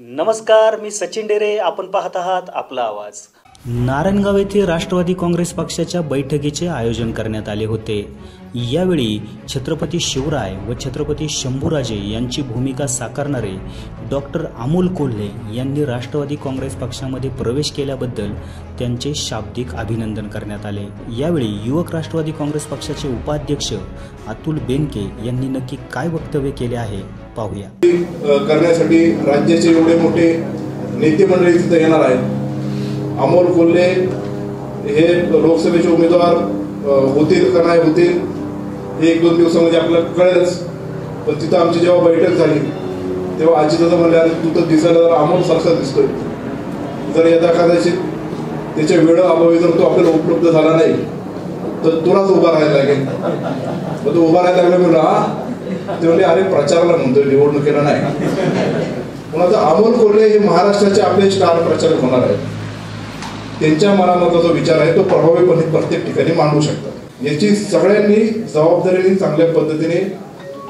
नमस्कार मी सचिन डेरे. आपण पाहत आहात आपला आवाज. नारायणगाव येथे राष्ट्रवादी काँग्रेस पक्षाच्या बैठकीचे आयोजन करण्यात आले होते. यावेळी छत्रपती शिवराय व छत्रपती शंभूराजे यांची भूमिका साकारणारे डॉक्टर अमोल कोल्हे यांनी राष्ट्रवादी काँग्रेस पक्षामध्ये प्रवेश केल्याबद्दल त्यांचे शाब्दिक अभिनंदन करण्यात आले. यावेळी युवक राष्ट्रवादी काँग्रेस पक्षाचे उपाध्यक्ष अतुल बेनके यांनी नक्की काय वक्तव्य केले आहे? पाहूया. करण्यासाठी राज्याचे एवढे मोठे नेते मंडळी तिथे येणार आहेत. अमोल कोल्हे हे लोकसभेचे उमेदवार होतील का नाही होतील हे एक दोन दिवसामध्ये आपल्याला कळेलच. पण तिथं आमची जेव्हा बैठक झाली तेव्हा आजी दादा म्हणले अरे तू तर दिसायला जरा अमोल सारखा दिसतोय. जर यदा कदाचित त्याच्या वेळ अभावी जर तो आपल्याला उपलब्ध झाला नाही तर तुलाच उभा राहायला लागेल. मग तो उभा राहायला लागला म्हणलं हा ते म्हणजे अरे प्रचाराला म्हणतोय निवडणुकीला नाही. पण आता अमोल कोल्हे हे महाराष्ट्राचे आपले स्टार प्रचारक होणार आहेत. त्यांच्या मनामधला जो विचार आहे तो प्रभावीपणे प्रत्येक ठिकाणी मांडू शकतात. याची सगळ्यांनी जबाबदारीने चांगल्या पद्धतीने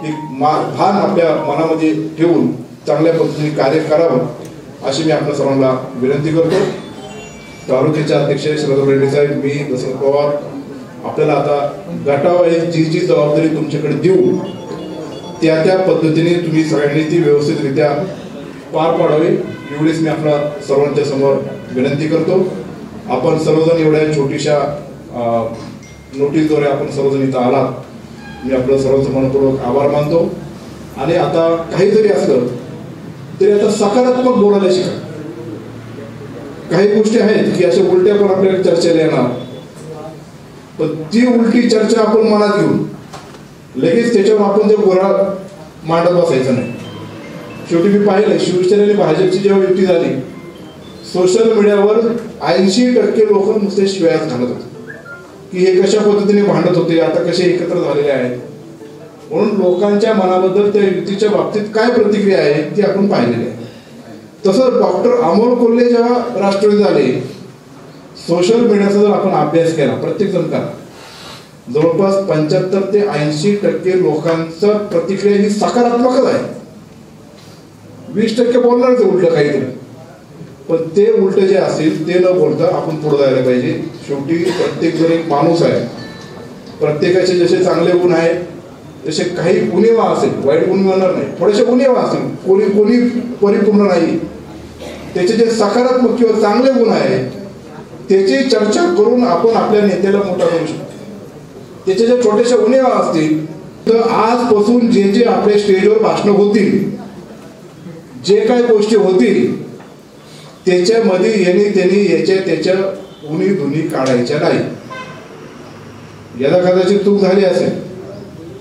एक भान आपल्या मनामध्ये ठेवून चांगल्या पद्धतीने कार्य करावं अशी मी आपल्या सर्वांना विनंती करतो. तालुक्याचे अध्यक्ष शरद रेड्डी साहेब मी दशरथ पवार आपल्याला आता गटावाईज जी जी जबाबदारी तुमच्याकडे देऊ त्या त्या पद्धतीने तुम्ही सगळ्यांनी ती व्यवस्थितरित्या पार पाडावी एवढीच मी आपल्या सर्वांच्या समोर विनंती करतो. आपण सर्वजण एवढ्या छोटीशा नोटीसद्वारे आपण सर्वजण इथं आलात. मी आपलं सर्वांचं मनपूर्वक आभार मानतो. आणि आता काही जरी असलं तरी आता सकारात्मक बोलायला शिका. काही गोष्टी आहेत की अशा उलट्या पण आपल्याला चर्चेला येणार. पण ती उलटी चर्चा आपण मनात घेऊन लगेच त्याच्यावर आपण जे गोरा मांडत बसायचं नाही. शेवटी मी पाहिलं शिवसेना आणि भाजपची जेव्हा युती झाली सोशल मीडियावर ऐंशी टक्के लोक नुसते शिव्यास घालत होते. की हे कशा पद्धतीने भांडत होते आता कसे एकत्र झालेले आहेत? म्हणून लोकांच्या मनाबद्दल त्या युतीच्या बाबतीत काय प्रतिक्रिया आहे ती आपण पाहिलेली आहे. तसंच डॉक्टर अमोल कोल्हे जेव्हा राष्ट्रवादी झाले सोशल मीडियाचा जर आपण अभ्यास केला प्रत्येक जण करा. जवळपास पंच्याहत्तर ते ऐंशी टक्के लोकांचा प्रतिक्रिया ही सकारात्मकच आहे. वीस टक्के बोलणारच उलट काही पण ते उलट जे असेल ते न बोलता आपण पुढे जायला पाहिजे. शेवटी प्रत्येक जण एक माणूस आहे. प्रत्येकाचे जसे चांगले गुण आहेत तसे काही गुन्हेवा असेल वाईट गुण मिळणार नाही. थोडेसे गुन्हेवा असेल कोणी कोणी परिपूर्ण नाही. त्याचे जे सकारात्मक किंवा चांगले गुण आहेत त्याची चर्चा करून आपण आपल्या नेत्याला मोठा करू शकतो. त्याच्या ज्या छोट्याशा उन्हे असतील तर आजपासून जे जे आपल्या स्टेजवर भाषण होतील जे काय गोष्टी होतील त्याच्यामध्ये यांनी त्यांनी याच्या त्याच्या उणी धुनी काढायच्या नाही. याला कदाचित चूक झाली असेल.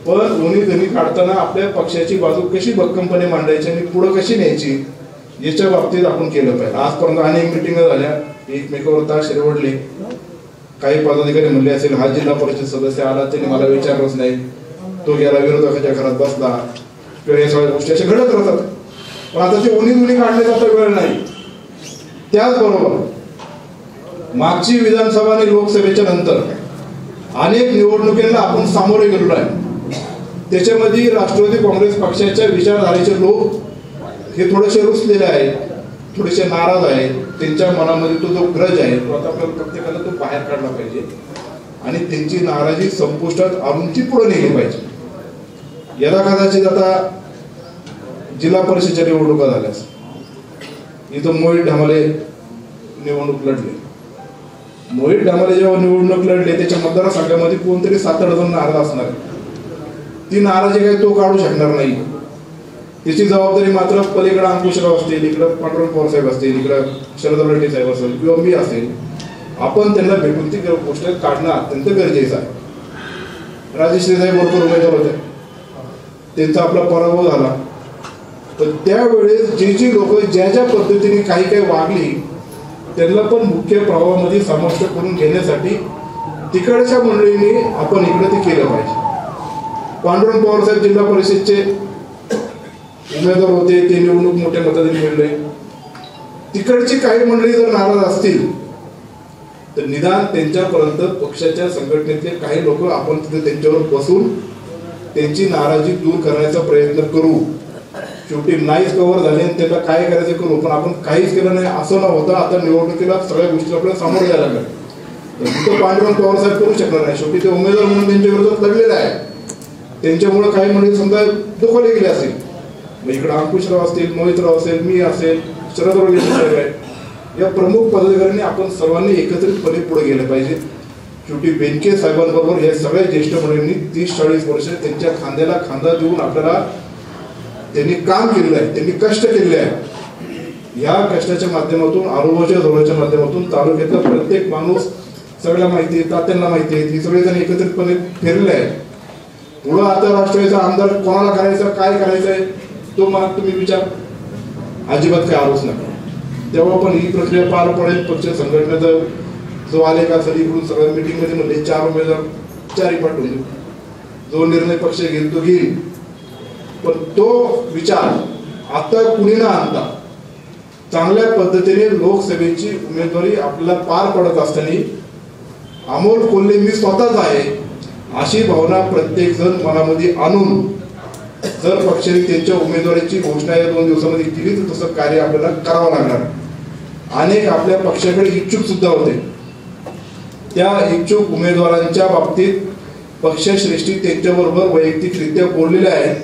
पण उणी धुनी काढताना आपल्या पक्षाची बाजू कशी भक्कमपणे मांडायची आणि पुढं कशी न्यायची याच्या बाबतीत आपण केलं पाहिजे. आजपर्यंत अनेक मिटिंग झाल्या. एकमेकावर तास ओढले. काही पदाधिकारी म्हणले असेल हा जिल्हा परिषद सदस्य आला त्याने मला विचारलंच नाही. तो गेला विरोधकाच्या घरात बसला. किंवा या सगळ्या गोष्टी अशा घडत राहतात. पण आता ते उन्ही उन्ही काढण्याचा आता वेळ नाही. त्याचबरोबर मागची विधानसभा आणि लोकसभेच्या नंतर अनेक निवडणुकींना आपण सामोरे गेलेलो आहे. त्याच्यामध्ये राष्ट्रवादी काँग्रेस पक्षाच्या विचारधारेचे लोक हे थोडेसे रुसलेले आहेत थोडेसे नाराज आहेत. त्यांच्या मनामध्ये तो जो ग्रज आहे तो आता आपल्याला प्रत्येकाला तो बाहेर काढला पाहिजे. आणि त्यांची नाराजी संपुष्टात आणून ती पुढे नेली पाहिजे. याला कदाचित आता जिल्हा परिषदेच्या निवडणुका झाल्यास इथं मोहित ढामाले निवडणूक लढले. मोहित ढामाले जेव्हा निवडणूक लढले त्याच्या मतदारसंघामध्ये कोणतरी सात आठ जण नाराज असणार ती नाराजी काही तो काढू शकणार नाही. त्याची जबाबदारी मात्र पलीकडे अंकुशराव असतील इकडं पांडुरंग पवार साहेब असतील इकडं शरद रेड्डी साहेब असेल किंवा मी असेल आपण त्यांना भेटून ती गोष्ट काढणं अत्यंत गरजेचं आहे. राजेश्री साहेब बरोबर उमेदवार होते. त्यांचा आपला पराभव झाला. तर त्यावेळेस जे जी लोक ज्या ज्या पद्धतीने काही काही वागली त्यांना पण मुख्य प्रवाहामध्ये समाविष्ट करून घेण्यासाठी तिकडच्या मंडळींनी आपण इकडे ते केलं पाहिजे. पांडुरंग पवार साहेब जिल्हा परिषदचे उमेदवार होते ते निवडणूक मोठ्या मताने मिळले. तिकडची काही मंडळी जर नाराज असतील तर निदान त्यांच्यापर्यंत पक्षाच्या संघटनेतले काही लोक आपण तिथे त्यांच्यावर बसून त्यांची नाराजी दूर करण्याचा प्रयत्न करू. शेवटी नाहीच कव्हर झाले आणि त्याला काय करायचं करू पण आपण काहीच केलं नाही असं न होता आता निवडणुकीला सगळ्या गोष्टी आपल्याला सामोरं जायला लागल्या. तर पांडुरंग पवार साहेब करू शकणार नाही. शेवटी ते उमेदवार म्हणून त्यांच्या विरोधात लढलेले आहे त्यांच्यामुळे काही मंडळी समजा दुखावले गेले असेल. म्हणजे मग इकडे अंकुशराव असतील मोहितराव असेल मी असेल शरदराव गेले साहेब आहे या प्रमुख पदाधिकाऱ्यांनी आपण सर्वांनी एकत्रितपणे पुढे गेलं पाहिजे. शेवटी बेनके साहेबांबरोबर या सगळ्या ज्येष्ठ मंडळींनी तीस चाळीस वर्ष त्यांच्या खांद्याला खांदा देऊन आपल्याला त्यांनी काम केलेलं आहे त्यांनी कष्ट केलेले आहे. या कष्टाच्या माध्यमातून अनुभवाच्या जोराच्या माध्यमातून तालुक्यातला प्रत्येक माणूस सगळ्या माहिती आहे तात्यांना माहिती आहे ही सगळेजण एकत्रितपणे फिरले आहे पुढं आता राष्ट्रवादीचा आमदार कोणाला करायचा काय करायचं आहे तो मनात तुम्ही विचार. अजिबात काही आलोच नका. तेव्हा पण ही प्रक्रिया पार पडेल. पक्ष संघटनेचा जो आलेख असेल इकडून सगळ्या मीटिंगमध्ये म्हणले चार उमेदवार चारही पाठवून देऊ जो निर्णय पक्ष घेईल तो घेईल. पण तो विचार आता कुणी ना आणता चांगल्या पद्धतीने लोकसभेची उमेदवारी आपल्याला पार पडत असताना अमोल कोल्हे मी स्वतःच आहे अशी भावना प्रत्येक जण मनामध्ये आणून जर पक्षाने त्यांच्या उमेदवाराची घोषणा या दोन दिवसामध्ये केली तर तसं कार्य आपल्याला करावं लागणार. अनेक आपल्या पक्षाकडे इच्छुक सुद्धा होते. त्या इच्छुक उमेदवारांच्या बाबतीत पक्षश्रेष्ठी त्यांच्याबरोबर वैयक्तिकरित्या बोललेले आहेत.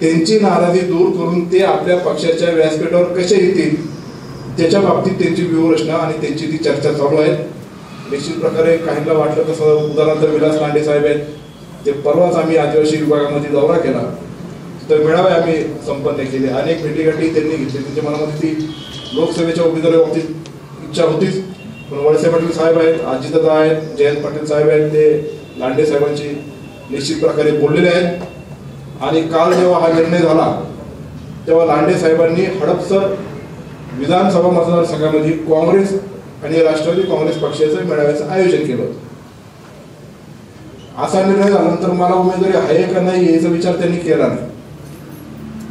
त्यांची नाराजी दूर करून ते आपल्या पक्षाच्या व्यासपीठावर कसे येतील त्याच्या बाबतीत त्यांची व्यूहरचना आणि त्यांची ती चर्चा चालू आहे. निश्चित प्रकारे काहींना वाटलं तसं उदाहरणार्थ विलास लांडे साहेब आहेत. ते परवाच आम्ही आदिवासी विभागामध्ये दौरा केला. तर मेळावे आम्ही संपन्न केले. अनेक भेटीगाठी त्यांनी घेतली. त्यांच्या मनामध्ये ती लोकसभेच्या उमेदवारी बाबतीत इच्छा होतीच. पण वळसे पाटील साहेब आहेत अजितदा आहेत जयंत पाटील साहेब आहेत ते लांडे साहेबांची निश्चित प्रकारे बोललेले आहेत. आणि काल जेव्हा हा निर्णय झाला तेव्हा लांडे साहेबांनी हडपसर विधानसभा मतदारसंघामध्ये काँग्रेस आणि राष्ट्रवादी काँग्रेस पक्षाचं मेळाव्याचं आयोजन केलं होतं. असा निर्णय झाल्यानंतर मला उमेदवारी आहे का नाही याचा विचार त्यांनी केला नाही.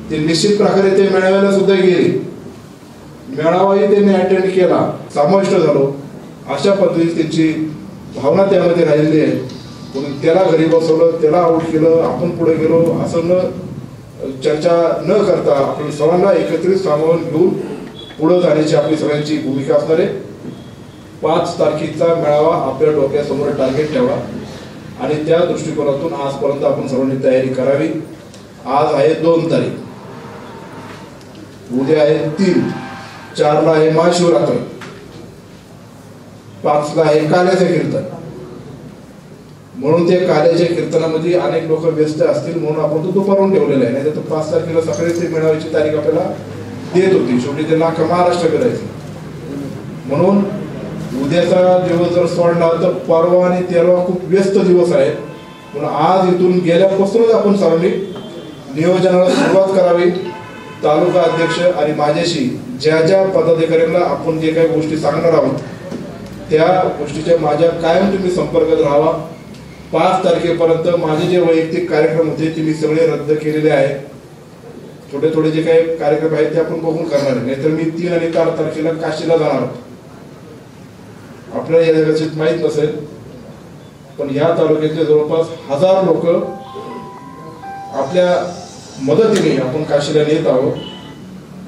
ते निश्चित प्रकारे ते मेळाव्याला सुद्धा गेले. मेळावाही त्यांनी अटेंड केला. समाविष्ट झालो. अशा पद्धतीची त्यांची भावना त्यामध्ये राहिलेली आहे. म्हणून त्याला घरी बसवलं त्याला आऊट केलं आपण पुढे गेलो असं न चर्चा न करता आपण सर्वांना एकत्रित सामावून घेऊन पुढे जाण्याची आपली सगळ्यांची भूमिका असणार आहे. पाच तारखेचा मेळावा आपल्या डोक्यासमोर टार्गेट ठेवा. आणि त्या दृष्टिकोनातून आजपर्यंत आपण सर्वांनी तयारी करावी. आज आहे दोन तारीख. उद्या आहे तीन चारला आहे महाशिवरात्र पाचला आहे काल्याचे कीर्तन. म्हणून ते काल्याच्या कीर्तनामध्ये अनेक लोक व्यस्त असतील म्हणून आपण तो दुपारून ठेवलेला आहे. नाही तर पाच तारखेला सकाळी ते मिळवायची तारीख आपल्याला देत होती. शेवटी त्यांना नाका महाराष्ट्र करायचं. म्हणून उद्याचा दिवस जर सोडला तर परवा आणि तेरवा खूप व्यस्त दिवस आहे म्हणून आज इथून गेल्यापासूनच आपण सर्वांनी नियोजनाला सुरुवात करावी. तालुका अध्यक्ष आणि माझ्याशी ज्या ज्या पदाधिकाऱ्यांना आपण जे काही गोष्टी सांगणार आहोत त्या गोष्टीच्या माझ्या कायम तुम्ही संपर्कात राहावा. पाच तारखेपर्यंत माझे जे वैयक्तिक कार्यक्रम होते ते मी सगळे रद्द केलेले आहे. थोडे थोडे जे काही कार्यक्रम आहेत ते आपण बघून करणार आहे. नाहीतर मी तीन आणि चार तारखेला काशीला जाणार आहोत. आपल्याला या कदाचित माहीत नसेल पण या तालुक्यातले जवळपास हजार लोक आपल्या मदतीने आपण काशीला नेत आहोत.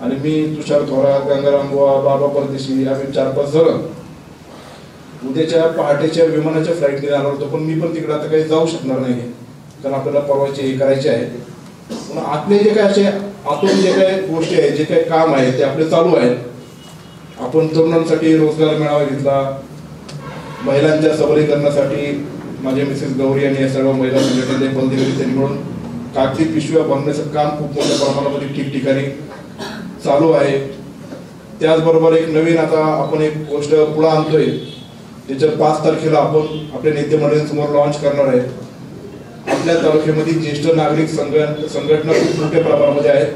आणि मी तुषार थोरात गंगाराम बुवा बाबा परदेशी आम्ही चार पाच जण. उद्याच्या पहाटेच्या विमानाच्या फ्लाईटने निघणार होतो पण मी पण तिकडे आता काही जाऊ शकणार नाही. कारण आपल्याला परवाचे हे करायचे आहे. पण आपले जे काय असे आतून जे काही गोष्टी आहेत जे काही काम आहे ते आपले चालू आहेत. आपण तरुणांसाठी रोजगार मेळावा घेतला. महिलांच्या सबलीकरणासाठी माझे मिसेस गौरी आणि या सर्व महिला संघटनेचे बंदी त्यांनी मिळून कागदी पिशव्या भरण्याचं काम खूप मोठ्या प्रमाणामध्ये ठिकठिकाणी चालू आहे. त्याचबरोबर एक नवीन आता आपण एक गोष्ट पुढे आणतोय. त्याच्या पाच तारखेला आपण आपल्या नेते मंडळींसमोर लॉन्च करणार आहे. आपल्या तालुक्यामध्ये ज्येष्ठ नागरिक संघ- संघटना खूप मोठ्या प्रमाणामध्ये आहेत.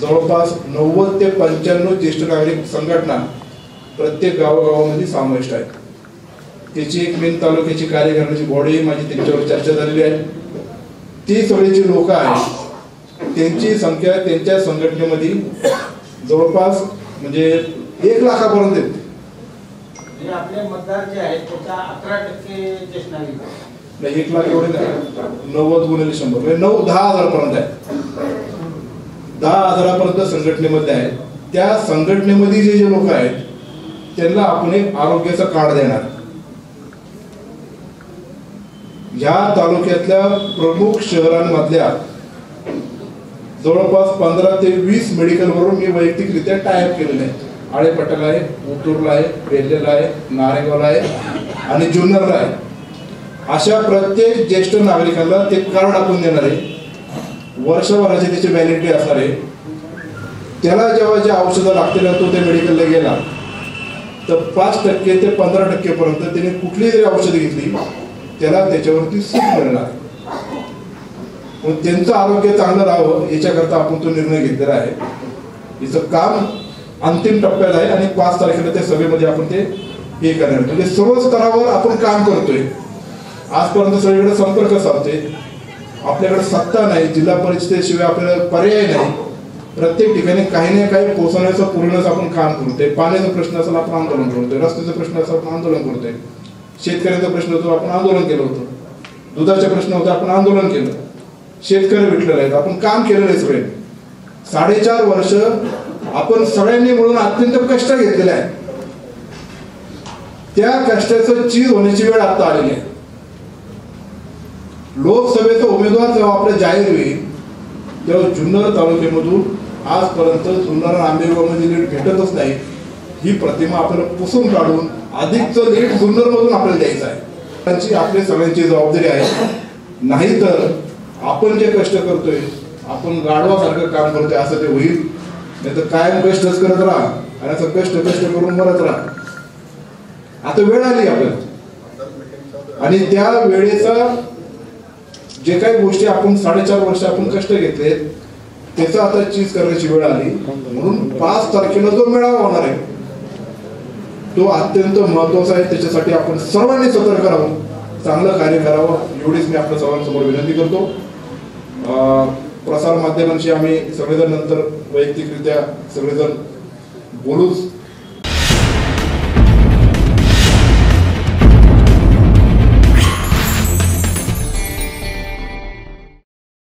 जवळपास नव्वद ते पंच्याण्णव ज्येष्ठ नागरिक संघटना प्रत्येक गावागावामध्ये समाविष्ट आहेत. त्याची एक मेन तालुक्याची कार्य करण्याची बॉडी माझी त्यांच्यावर चर्चा झालेली आहे. ती सगळी जी लोक आहेत. त्यांची संख्या त्यांच्या संघटनेमध्ये जवळपास म्हणजे एक लाखापर्यंत येते. म्हणजे आपले मतदार जे आहेत त्याचा अकरा टक्के ज्येष्ठ नागरिक आहेत. नाही एक लाख एवढे नव्वद गुणिले शंभर. म्हणजे नऊ दहा हजार पर्यंत आहे. दहा हजारापर्यंत संघटनेमध्ये आहेत त्या संघटनेमध्ये जे जे लोक आहेत त्यांना आपण एक आरोग्याचं कार्ड देणार. ह्या तालुक्यातल्या प्रमुख शहरांमधल्या जवळपास पंधरा ते वीस मेडिकलवरून मी वैयक्तिकरित्या टायअप केलेले आहे आळेपट्टाला आहे उतूरला आहे बेल्लेला आहे नारेगावला आहे आणि जुन्नरला आहे. अशा प्रत्येक ज्येष्ठ नागरिकांना ते कार्ड आपण देणार आहे. वर्षभराची त्याची व्हॅलिडिटी असणार आहे. त्याला जेव्हा जे औषधं लागतील तो त्या मेडिकलला गेला तर पाच टक्के ते पंधरा टक्केपर्यंत त्याने कुठली जरी औषधं घेतली. त्याला त्याच्यावरती सूट मिळणार. मग त्यांचं आरोग्य चांगलं राहावं याच्याकरता आपण तो निर्णय घेतलेला आहे. हिचं काम अंतिम टप्प्याला आहे आणि पाच तारखेला त्या सभेमध्ये आपण ते हे करणार. म्हणजे सर्व स्तरावर आपण काम करतोय. आजपर्यंत सगळीकडे संपर्क साधतोय. आपल्याकडे सत्ता नाही जिल्हा परिषदेशिवाय आपल्याला पर्याय नाही. प्रत्येक ठिकाणी काही ना काही पोचवण्याचं पूर्णच आपण काम करतोय. पाण्याचा प्रश्न असेल आपण आंदोलन करतोय. रस्त्याचा प्रश्न असेल आपण आंदोलन करतोय. शेतकऱ्याचा प्रश्न होतो आपण आंदोलन केलं होतं. दुधाचा प्रश्न होता आपण आंदोलन केलं. शेतकरी भेटलेले आहेत आपण काम केलेलं आहे सगळे साडेचार वर्ष आपण सगळ्यांनी मिळून अत्यंत कष्ट घेतलेले आहे त्या कष्टाचं चीज होण्याची वेळ आता आलेली आहे. लोकसभेचा उमेदवार जेव्हा आपल्या जाहीर होईल तेव्हा जुन्नर तालुक्यामधून आजपर्यंत जुन्नर आंबेगावमध्ये लीड भेटतच नाही. ही प्रतिमा आपल्याला पुसून काढून अधिकचं नीट सुंदर मधून आपल्याला द्यायचं आहे. त्यांची आपली सगळ्यांची जबाबदारी आहे. नाहीतर आपण जे कष्ट करतोय आपण गाढवासारखं काम करतोय असं ते होईल. नाही तर कायम कष्टच करत राहा आणि असं कष्ट कष्ट करून मरत राहा. आता वेळ आली आपल्याला. आणि त्या वेळेचा जे काही गोष्टी आपण साडेचार वर्ष आपण कष्ट घेतले त्याचा आता चीज करण्याची वेळ आली. म्हणून पाच तारखेला जो मेळावा होणार आहे. तो अत्यंत महत्त्वाचा आहे. त्याच्यासाठी आपण सर्वांनी सतर्क राहून चांगलं कार्य करावं. एवढीच मी आपल्या सर्वांसमोर विनंती करतो. प्रसार माध्यमांशी आम्ही सगळेजण नंतर वैयक्तिकरित्या सगळेजण बोलूच